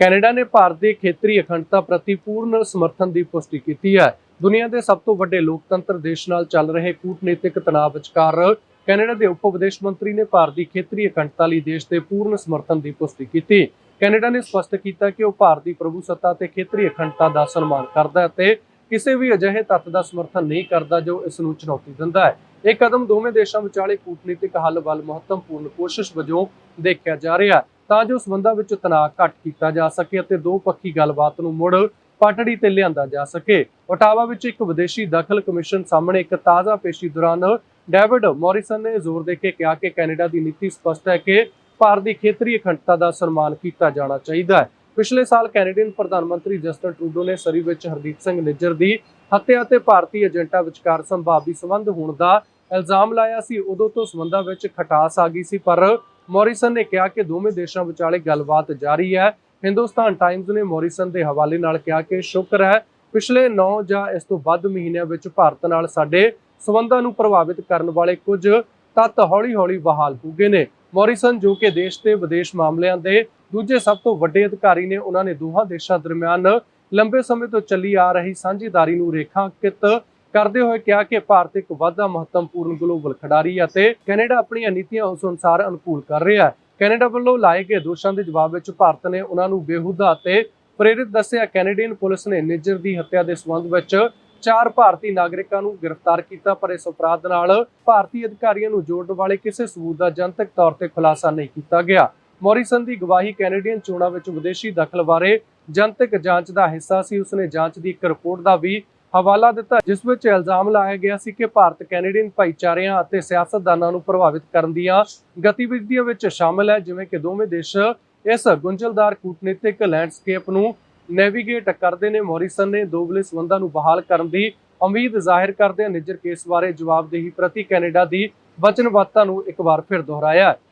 Canada ਨੇ ਭਾਰਤ ਦੀ ਖੇਤਰੀ ਅਖੰਡਤਾ ਪ੍ਰਤੀ ਪੂਰਨ ਸਮਰਥਨ ਦੀ ਪੁਸ਼ਟੀ ਕੀਤੀ ਹੈ। ਦੁਨੀਆ ਦੇ ਸਭ ਤੋਂ ਵੱਡੇ ਲੋਕਤੰਤਰ ਦੇਸ਼ ਨਾਲ ਚੱਲ ਰਹੇ ਕੂਟਨੀਤਿਕ ਤਣਾਅ ਵਿਚਕਾਰ ਕੈਨੇਡਾ ਦੇ ਉਪ ਵਿਦੇਸ਼ ਮੰਤਰੀ ਨੇ ਭਾਰਤ ਦੀ ਖੇਤਰੀ ਅਖੰਡਤਾ ਲਈ ਦੇਸ਼ ਦੇ ਪੂਰਨ ਸਮਰਥਨ ਦੀ ਪੁਸ਼ਟੀ ਕੀਤੀ। ਕੈਨੇਡਾ ਨੇ ਸਪਸ਼ਟ ਕੀਤਾ ਕਿ ਉਹ ਭਾਰਤ ਦੀ ਪ੍ਰਭੂਸੱਤਾ ਤੇ ਖੇਤਰੀ ਅਖੰਡਤਾ ਦਾ ਸਨਮਾਨ ਕਰਦਾ ਹੈ ਤੇ ਕਿਸੇ ਵੀ ਅਜਿਹੇ ਤੱਤ ਦਾ ਸਮਰਥਨ ਨਹੀਂ ਕਰਦਾ ਜੋ ਇਸ ਨੂੰ ਚੁਣੌਤੀ ਦਿੰਦਾ ਹੈ। ਇਹ ਕਦਮ ਦੋਵੇਂ ਦੇਸ਼ਾਂ ਵਿਚਾਲੇ ਕੂਟਨੀਤਿਕ ਹੱਲ ਵੱਲ ਮਹੱਤਵਪੂਰਨ ਕੋਸ਼ਿਸ਼ ਵਜੋਂ ਦੇਖਿਆ ਜਾ ਰਿਹਾ ਹੈ। ਤਾਂ ਜੋ ਸਬੰਧਾਂ ਵਿੱਚ ਤਣਾਅ ਘੱਟ ਕੀਤਾ ਜਾ ਸਕੇ ਅਤੇ ਦੋ ਪੱਖੀ ਗੱਲਬਾਤ ਨੂੰ ਮੁੜ ਪਟੜੀ ਤੇ ਲਿਆਂਦਾ ਜਾ ਸਕੇ। ਓਟਾਵਾ ਵਿੱਚ ਇੱਕ ਵਿਦੇਸ਼ੀ ਦਖਲ ਕਮਿਸ਼ਨ ਸਾਹਮਣੇ ਇੱਕ ਤਾਜ਼ਾ ਪੇਸ਼ੀ ਦੌਰਾਨ ਡੇਵਿਡ ਮੌਰਿਸਨ ਨੇ ਜ਼ੋਰ ਦੇ ਕੇ ਕਿਹਾ ਕਿ ਕੈਨੇਡਾ ਦੀ ਨੀਤੀ ਸਪਸ਼ਟ ਹੈ ਕਿ ਭਾਰਤ ਦੀ ਖੇਤਰੀ ਅਖੰਡਤਾ ਦਾ ਸਨਮਾਨ ਕੀਤਾ ਜਾਣਾ ਚਾਹੀਦਾ ਹੈ। ਪਿਛਲੇ ਸਾਲ ਕੈਨੇਡੀਅਨ ਪ੍ਰਧਾਨ ਮੰਤਰੀ ਜਸਟਨ ਟਰੂਡੋ ਨੇ ਸਰੀ ਵਿੱਚ ਹਰਦੀਪ ਸਿੰਘ ਨਿੱਜਰ ਦੀ ਹੱਤਿਆ ਤੇ ਭਾਰਤੀ ਏਜੰਟਾਂ ਵਿਚਕਾਰ ਸੰਭਾਵੀ ਸੰਬੰਧ ਹੋਣ ਦਾ ਇਲਜ਼ਾਮ ਲਾਇਆ ਸੀ। ਉਦੋਂ ਤੋਂ ਸੰਬੰਧਾਂ ਵਿੱਚ ਖਟਾਸ ਆ ਗਈ ਸੀ, ਪਰ ਮੌਰਿਸਨ ਨੇ ਕਿਹਾ ਕਿ ਦੋਵੇਂ ਦੇਸ਼ਾਂ ਵਿਚਾਲੇ ਗੱਲਬਾਤ ਜਾਰੀ ਹੈ। ਹਿੰਦੁਸਤਾਨ ਟਾਈਮਜ਼ ਨੇ ਮੌਰਿਸਨ ਦੇ ਹਵਾਲੇ ਨਾਲ ਕਿਹਾ ਕਿ ਸ਼ੁਕਰ ਹੈ, ਪਿਛਲੇ 9 ਜਾਂ ਇਸ ਤੋਂ ਵੱਧ ਮਹੀਨਿਆਂ ਵਿੱਚ ਭਾਰਤ ਨਾਲ ਸਾਡੇ ਸਬੰਧਾਂ ਨੂੰ ਪ੍ਰਭਾਵਿਤ ਕਰਨ ਵਾਲੇ ਕੁਝ ਤੱਤ ਹੌਲੀ-ਹੌਲੀ ਬਹਾਲ ਹੋ ਗਏ ਨੇ। ਮੌਰਿਸਨ, ਜੋ ਕਿ ਦੇਸ਼ ਤੇ ਵਿਦੇਸ਼ ਮਾਮਲਿਆਂ ਦੇ ਦੂਜੇ ਸਭ ਤੋਂ ਵੱਡੇ ਅਧਿਕਾਰੀ ਨੇ, ਉਹਨਾਂ ਨੇ ਦੋਹਾਂ ਦੇਸ਼ਾਂ ਦਰਮਿਆਨ ਲੰਬੇ ਸਮੇਂ ਤੋਂ ਚੱਲੀ ਆ ਰਹੀ ਸਾਂਝੇਦਾਰੀ ਨੂੰ ਰੇਖਾਂਕਿਤ ਕਰਦੇ ਹੋਏ ਕਿਹਾ ਕਿ ਭਾਰਤ ਇੱਕ ਵਾਧਾ ਮਹੱਤਵਪੂਰਨ ਗਲੋਬਲ ਖਿਡਾਰੀ ਹੈ ਅਤੇ ਕੈਨੇਡਾ ਆਪਣੀਆਂ ਨੀਤੀਆਂ ਉਸ ਅਨੁਸਾਰ ਅਨੁਕੂਲ ਕਰ ਰਿਹਾ ਹੈ। ਕੈਨੇਡਾ ਵੱਲੋਂ ਲਾਏ ਗਏ ਦੋਸ਼ਾਂ ਦੇ ਜਵਾਬ ਵਿੱਚ ਭਾਰਤ ਨੇ ਉਹਨਾਂ ਨੂੰ ਬੇਹੂਦਾ ਅਤੇ ਪ੍ਰੇਰਿਤ ਦੱਸਿਆ ਕੈਨੇਡੀਅਨ ਪੁਲਿਸ ਨੇ ਨਿੱਜਰ ਦੀ ਹੱਤਿਆ ਦੇ ਸਬੰਧ ਵਿੱਚ ਚਾਰ ਭਾਰਤੀ ਨਾਗਰਿਕਾਂ ਨੂੰ ਗ੍ਰਿਫਤਾਰ ਕੀਤਾ, ਪਰ ਇਸ ਅਪਰਾਧ ਨਾਲ ਭਾਰਤੀ ਅਧਿਕਾਰੀਆਂ ਨੂੰ ਜੋੜਨ ਵਾਲੇ ਕਿਸੇ ਸਬੂਤ ਦਾ ਜਨਤਕ ਤੌਰ ਤੇ ਖੁਲਾਸਾ ਨਹੀਂ ਕੀਤਾ ਗਿਆ। ਮੌਰਿਸਨ ਦੀ ਗਵਾਹੀ ਕੈਨੇਡੀਅਨ ਚੋਣਾਂ ਵਿੱਚ ਵਿਦੇਸ਼ੀ ਦਖਲ ਬਾਰੇ ਜਨਤਕ ਜਾਂਚ ਦਾ ਹਿੱਸਾ ਸੀ। ਉਸਨੇ ਜਾਂਚ ਦੀ ਇੱਕ ਰਿਪੋਰਟ ਦਾ ਵੀ ਹਵਾਲਾ ਦਿੱਤਾ, ਜਿਸ ਵਿੱਚ ਇਲਜ਼ਾਮ ਲਾਇਆ ਗਿਆ ਸੀ ਕਿ ਭਾਰਤ ਕੈਨੇਡੀਅਨ ਭਾਈਚਾਰਿਆਂ ਅਤੇ ਸਿਆਸਤਦਾਨਾਂ ਨੂੰ ਪ੍ਰਭਾਵਿਤ ਕਰਨ ਦੀਆਂ ਗਤੀਵਿਧੀਆਂ ਵਿੱਚ ਸ਼ਾਮਲ ਹੈ, ਜਿਵੇਂ ਕਿ ਦੋਵੇਂ ਦੇਸ਼ ਇਸ ਗੁੰਝਲਦਾਰ ਕੂਟਨੀਤਿਕ ਲੈਂਡਸਕੇਪ ਨੂੰ ਨੈਵੀਗੇਟ ਕਰਦੇ ਨੇ। ਮੌਰਿਸਨ ਨੇ ਦੋਗਲੇ ਸਬੰਧਾਂ ਨੂੰ ਬਹਾਲ ਕਰਨ ਦੀ ਉਮੀਦ ਜ਼ਾਹਿਰ ਕਰਦੇ ਨਿੱਜਰ ਕੇਸ ਬਾਰੇ ਜਵਾਬਦੇਹੀ ਪ੍ਰਤੀ ਕੈਨੇਡਾ ਦੀ ਵਚਨਬੱਧਤਾ ਨੂੰ ਇੱਕ ਵਾਰ ਫਿਰ ਦੁਹਰਾਇਆ